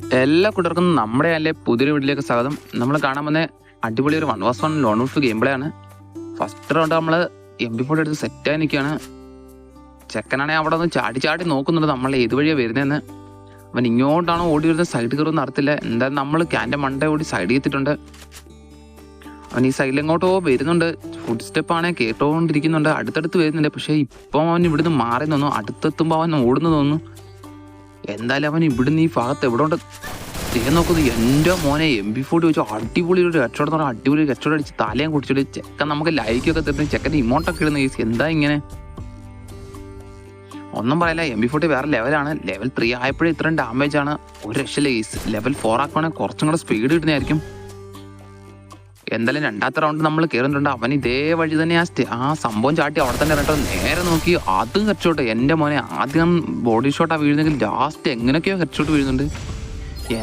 എല്ലാ കൂട്ടർക്കും നമ്മുടെ അല്ലെ പുതിയൊരു വീട്ടിലേക്ക് സ്വാഗതം. നമ്മൾ കാണാൻ വന്ന അടിപൊളി ഒരു one vs one lone of game play ആണ്. ഫസ്റ്റ് റൗണ്ട് നമ്മൾ എം ബി ഫോർ എടുത്ത് ആയി നിൽക്കുകയാണ്. ചെക്കനാണെങ്കിൽ അവിടെ ഒന്ന് ചാടി ചാടി നോക്കുന്നുണ്ട് നമ്മൾ ഏത് വഴിയാണ് വരുന്നതെന്ന് അവൻ ഇങ്ങോട്ടാണോ ഓടി വരുന്നത്? സൈഡ് കയറുമെന്ന് അറിയത്തില്ല എന്തായാലും നമ്മൾ ക്യാന്റെ മണ്ട ഓടി സൈഡ് ചെയ്തിട്ടുണ്ട് അവൻ ഈ സൈഡിൽ എങ്ങോട്ടോ വരുന്നുണ്ട്. ഫുഡ് സ്റ്റെപ്പ് ആണെ കേട്ടോണ്ടിരിക്കുന്നുണ്ട്. അടുത്തടുത്ത് വരുന്നുണ്ട്. പക്ഷേ ഇപ്പം അവൻ ഇവിടുന്ന് മാറി നിന്നു. അടുത്തെത്തുമ്പോൾ അവൻ ഓടുന്നു തോന്നുന്നു. എന്തായാലും അവൻ ഇവിടുന്ന് ഈ ഭാഗത്ത് എവിടെ ഉണ്ട് ചെയ്യാൻ നോക്കുന്നത് എന്റെ മോനെ എം ബി ഫോർട്ടി വെച്ച് അടിപൊളി ഒരു എന്ന് പറഞ്ഞാൽ അടിപൊളി കച്ചവടം അടിച്ച് തലയും കുടിച്ചിട്ട് ചെക്കൻ നമുക്ക് ലൈക്കൊക്കെ തരുന്ന ചെക്കന്റെ ഇമോട്ടൊക്കെ ഇടുന്ന കേസ് എന്താ ഇങ്ങനെ? ഒന്നും പറയില്ല എം ബി ഫോർട്ടി വേറെ ലെവലാണ് ലെവൽ ത്രീ ആയപ്പോഴേ ഇത്രയും ഡാമേജ് ആണ്. ഒരു രക്ഷയില്ല കേസ് ലെവൽ ഫോർ ആക്കുവാണെങ്കിൽ കുറച്ചും കൂടെ സ്പീഡ് കിട്ടുന്നതായിരിക്കും. എന്തായാലും രണ്ടാമത്തെ റൗണ്ട് നമ്മൾ കയറുന്നുണ്ട് അവൻ ഇതേ വഴി തന്നെ ആ ആ സംഭവം ചാട്ടി അവിടെ തന്നെ ഇറട്ടോ നേരെ നോക്കി അതും ഹെഡ്ഷോട്ട് എന്റെ മോനെ ആദ്യം ബോഡി ഷോട്ടാണ് വീഴുന്നെങ്കിൽ ലാസ്റ്റ് എങ്ങനെയൊക്കെയോ ഹെഡ്ഷോട്ട് വീഴുന്നുണ്ട്.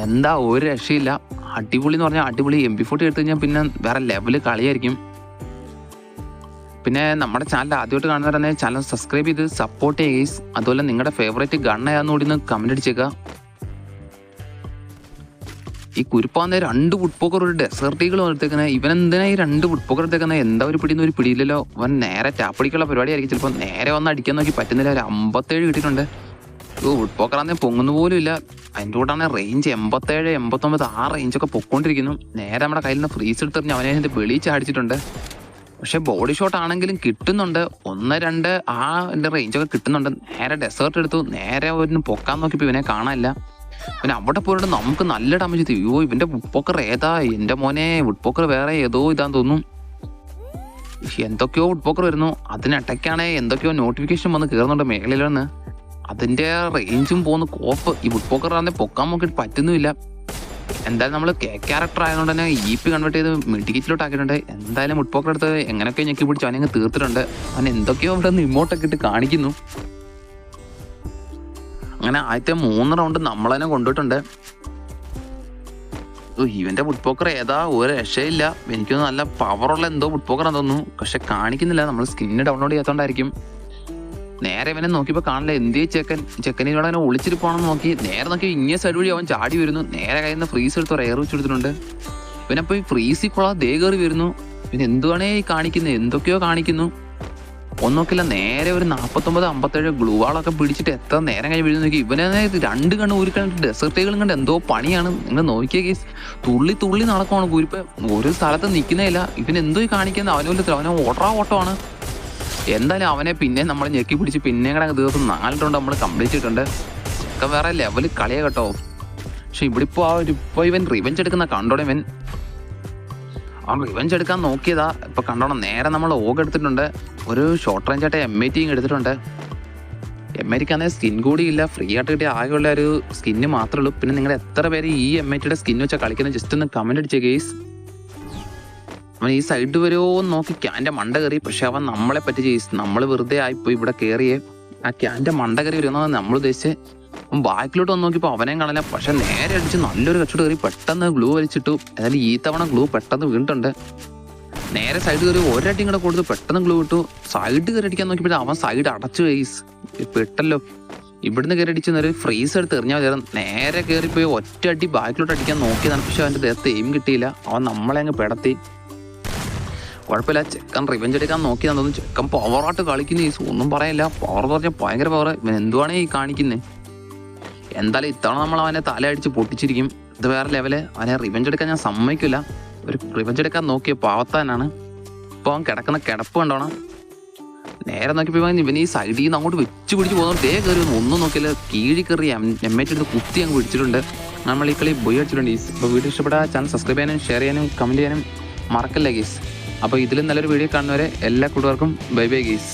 എന്താ ഒരു രക്ഷയില്ല. അടിപൊളി എന്ന് പറഞ്ഞാൽ അടിപൊളി. എം ബി ഫോർട്ടി എടുത്തു കഴിഞ്ഞാൽ പിന്നെ വേറെ ലെവൽ കളിയായിരിക്കും. പിന്നെ നമ്മുടെ ചാനൽ ആദ്യമായിട്ട് കാണുന്നവരെന്നെ ചാനൽ സബ്സ്ക്രൈബ് ചെയ്ത് സപ്പോർട്ട് ചെയ്യുക അതുപോലെ നിങ്ങളുടെ ഫേവറേറ്റ് ഏതാന്ന് കൂടി ഒന്ന് കമന്റ് അടിച്ചേക്കുക ഈ കുരുപ്പാന്ന് രണ്ട് ഫുട്പോക്കർ ഒരു ഡെസേർട്ടികൾ വളർത്തേക്കുന്നത് ഇവൻ എന്തിനാ ഈ രണ്ട് ഫുട്പോക്കർ എടുത്തേക്കുന്നത് എന്താ ഒരു പിടിയെന്ന് ഒരു പിടിയില്ലല്ലോ. അവൻ നേരെ ടാപ്പടിക്കുള്ള പരിപാടിയായിരിക്കും. ചിലപ്പോൾ നേരെ വന്ന് അടിക്കാൻ നോക്കി പറ്റുന്നില്ല. ഒരു അമ്പത്തേഴ് കിട്ടിയിട്ടുണ്ട്. ഓ ഫുട്പോക്കറാന്നേ പൊങ്ങുന്നു പോലും ഇല്ല. അതിന്റെ കൂട്ടാണ് റേഞ്ച് എൺപത്തേഴ് എൺപത്തൊമ്പത് ആ റേഞ്ചൊക്കെ പൊക്കോണ്ടിരിക്കുന്നു. നേരെ നമ്മുടെ കയ്യിൽ നിന്ന് ഫ്രീസ് എടുത്തെറിഞ്ഞ് അവനെ അതിന്റെ വെളി ചാടിച്ചിട്ടുണ്ട്. പക്ഷെ ബോഡി ഷോട്ട് ആണെങ്കിലും കിട്ടുന്നുണ്ട്. ഒന്ന് രണ്ട് ആ എന്റെ റേഞ്ചൊക്കെ കിട്ടുന്നുണ്ട്. നേരെ ഡെസേർട്ട് എടുത്തു. നേരെ ഒന്ന് പൊക്കാൻ നോക്കിയപ്പോൾ ഇവനെ കാണാനില്ല. പിന്നെ അവിടെ പോയിട്ട് നമുക്ക് നല്ല ഡാമേജ് ചെയ്തു. അയ്യോ ഇവന്റെ വുഡ്പോക്കർ ഏതാ? എന്റെ മോനെ വുഡ്പോക്കർ വേറെ ഏതോ ഇതാന്ന് തോന്നുന്നു. എന്തൊക്കെയോ വുഡ്പോക്കർ വരുന്നു. അതിനിടയ്ക്കാണ് എന്തൊക്കെയോ നോട്ടിഫിക്കേഷൻ വന്ന് കയറുന്നുണ്ട് മേഖലയിലാണ് അതിന്റെ റേഞ്ചും പോകുന്ന. കോപ്പ് ഈ വുഡ്പോക്കർ ആണെങ്കിൽ പൊക്കാൻ നോക്കിയിട്ട് പറ്റുന്നുമില്ല. എന്തായാലും നമ്മൾ കെ ക്യാരക്ടർ ആയതുകൊണ്ട് തന്നെ ഇ പി കൺവേർട്ട് ചെയ്ത് മെഡിക്കറ്റിലോട്ട് ആക്കിയിട്ടുണ്ട്. എന്തായാലും വുഡ്പോക്കർ എടുത്ത് എങ്ങനെയൊക്കെ ഞെക്കി പിടിച്ച് അവനെ തീർത്തിട്ടുണ്ട്. അവൻ എന്തൊക്കെയോ ഇവിടെ നിന്ന് ഇമോട്ടൊക്കെ ഇട്ട് കാണിക്കുന്നു. അങ്ങനെ ആദ്യത്തെ മൂന്ന് റൗണ്ട് നമ്മൾ തന്നെ കൊണ്ടിട്ടുണ്ട് ഇവന്റെ ഫുട്പോക്കർ ഏതാ? ഒരു രക്ഷയില്ല. എനിക്ക് നല്ല പവറുള്ള എന്തോ ഫുട്പോക്കർ തോന്നുന്നു. പക്ഷെ കാണിക്കുന്നില്ല. നമ്മൾ സ്കിന്ന് ഡൗൺലോഡ് ചെയ്യാത്തോണ്ടായിരിക്കും. നേരെ ഇവനെ നോക്കിയപ്പോൾ കാണില്ല. എന്തിയെ ചെക്കൻ? ചെക്കനിലൂടെ അവനെ ഒളിച്ചിരിപ്പാണെന്ന് നോക്കി. നേരെ നോക്കി ഇങ്ങനെ സൈഡ് അവൻ ചാടി വരുന്നു. നേരെ കയ്യിൽ നിന്ന് ഫ്രീസ് എടുത്ത് എയർ വെച്ചെടുത്തിട്ടുണ്ട് ഇവനപ്പോൾ ഈ ഫ്രീസിൽ കൊള്ളാം. ദേ കയറി വരുന്നു. പിന്നെ എന്തുവാണേ കാണിക്കുന്നത് എന്തൊക്കെയോ കാണിക്കുന്നു. ഒന്നൊക്കില്ല നേരെ ഒരു നാൽപ്പത്തൊമ്പത് അമ്പത്തേഴ് ഗ്ലൂ വാളൊക്കെ പിടിച്ചിട്ട് എത്ര നേരം കഴിഞ്ഞ് വീഴുന്ന നോക്കി. ഇവനെ രണ്ട് കണ്ണ് ഊരിക്കണ്ടിട്ട് ഡെസേർട്ടുകളും കണ്ട് എന്തോ പണിയാണ്. നിങ്ങൾ നോക്കിയ കേസ് തുള്ളി തുള്ളി നടക്കുവാണ് കുരിപ്പ്. ഒരു സ്ഥലത്ത് നിൽക്കുന്നേയില്ല. ഇവൻ എന്തോ കാണിക്കുന്ന? കാണിക്കുന്നത് അവനെ അവനെ ഓട്ടറാ ഓട്ടമാണ്. എന്തായാലും അവനെ പിന്നെ നമ്മൾ ഞെക്കി പിടിച്ച് പിന്നെ കിടങ്ങ് ദിവസം നാല് റൗണ്ട് നമ്മൾ കംപ്ലീറ്റ് ചെയ്തിട്ടുണ്ട്. ഒക്കെ വേറെ ലെവൽ കളിയാ കേട്ടോ. പക്ഷെ ഇവിടെ ഇപ്പോൾ ആ ഒരു ഇപ്പോൾ ഇവൻ റിവെഞ്ച് എടുക്കുന്ന കണ്ടോടെ ഇവൻ? അവൻ റിവെഞ്ച് എടുക്കാൻ നോക്കിയതാ. ഇപ്പൊ കണ്ടോണം നേരെ നമ്മൾ ഓഗ് എടുത്തിട്ടുണ്ട്. ഒരു ഷോർട്ട് റേഞ്ച് ആയിട്ട് എം ടിയും എടുത്തിട്ടുണ്ട്. എം ഐ ടിക്കാണെങ്കിൽ സ്കിൻ കൂടി ഇല്ല. ഫ്രീ ആയിട്ട് കിട്ടിയ ആകെയുള്ള ഒരു സ്കിന്ന് മാത്രമേ ഉള്ളൂ. പിന്നെ നിങ്ങൾ എത്ര പേര് ഈ എം ടിയുടെ സ്കിൻ വെച്ചാൽ കളിക്കുന്നത് ജസ്റ്റ് ഒന്ന് കമന്റ് അടിച്ച കേസ് അവൻ ഈ സൈഡ് വരുമോ എന്ന് നോക്കി ക്യാന്റെ മണ്ട കയറി. പക്ഷെ അവൻ നമ്മളെ പറ്റി ചെയ്സ് നമ്മൾ വെറുതെ ആയിപ്പോയി ഇവിടെ കയറിയേ ആ ക്യാന്റെ മണ്ട കയറി വരുന്നത് നമ്മൾ ഉദ്ദേശിച്ച്. ബാക്കിലോട്ട് വന്ന് നോക്കിയപ്പോൾ അവനെയും കാണില്ല പക്ഷെ നേരെ അടിച്ച് നല്ലൊരു കച്ചോട് കയറി പെട്ടെന്ന് ഗ്ലൂ വലിച്ചിട്ടു. എന്നാലും ഈ തവണ ഗ്ലൂ പെട്ടെന്ന് വീണിട്ടുണ്ട്. നേരെ സൈഡ് കയറി ഒരടിയും കൂടെ കൊടുത്ത് പെട്ടെന്ന് ഗ്ലൂ ഇട്ടു. സൈഡ് കയറി അടിക്കാൻ നോക്കിയപ്പോൾ അവൻ സൈഡ് അടച്ചു വേസ് പെട്ടല്ലോ. ഇവിടുന്ന് കയറി അടിച്ച് നേരെ ഫ്രീസ് എടുത്ത് എറിഞ്ഞാൽ മതിയായിരുന്നു നേരെ കയറിപ്പോയി ഒറ്റ അടി ബാക്കിലോട്ട് അടിക്കാൻ നോക്കിയതാണ് പക്ഷെ അവന്റെ ദേഹത്ത് എയിം കിട്ടിയില്ല. അവൻ നമ്മളെ അങ്ങ് പെടത്തി. കുഴപ്പമില്ല. ചെക്കൻ റിവെഞ്ച് എടുക്കാൻ നോക്കിയതാണ് തോന്നുന്നു ചെക്കൻ പവറായിട്ട് കളിക്കുന്ന ഈ ഒന്നും പറയില്ല. പവർ എന്ന് പറഞ്ഞാൽ ഭയങ്കര പവർ ഇവൻ എന്തുവാണ് ഈ കാണിക്കുന്നത് എന്തായാലും ഇത്തവണ നമ്മൾ അവനെ തല അടിച്ച് പൊട്ടിച്ചിരിക്കും. ഇത് വേറെ ലെവൽ അവനെ റിവെഞ്ച് എടുക്കാൻ ഞാൻ സമ്മതിക്കില്ല. ഒരു റിവെഞ്ച് എടുക്കാൻ നോക്കിയ പാവത്താനാണ്. ഇപ്പോൾ അവൻ കിടക്കുന്ന കിടപ്പ് കണ്ടോണം. നേരെ നോക്കിയപ്പോൾ ഇവൻ ഈ സൈഡിൽ നിന്ന് അങ്ങോട്ട് വെച്ച് പിടിച്ച് പോകുന്ന. ദേ കയറി ഒന്നും നോക്കിയില്ല. കീഴി കയറി എം എച്ച് എടുത്ത് കുത്തി അങ്ങ് പിടിച്ചിട്ടുണ്ട്. നമ്മൾ ഈ കളി ബോയ് അടിച്ചിട്ടുണ്ട് ഈ വീഡിയോ ഇഷ്ടപ്പെട്ട ചാനൽ സബ്സ്ക്രൈബ് ചെയ്യാനും ഷെയർ ചെയ്യാനും കമന്റ് ചെയ്യാനും മറക്കല്ലേ ഗീസ് അപ്പോൾ ഇതിലും നല്ലൊരു വീഡിയോ കാണുന്നവരെ എല്ലാ കൂട്ടുകാർക്കും ബൈ ബൈ ഗീസ്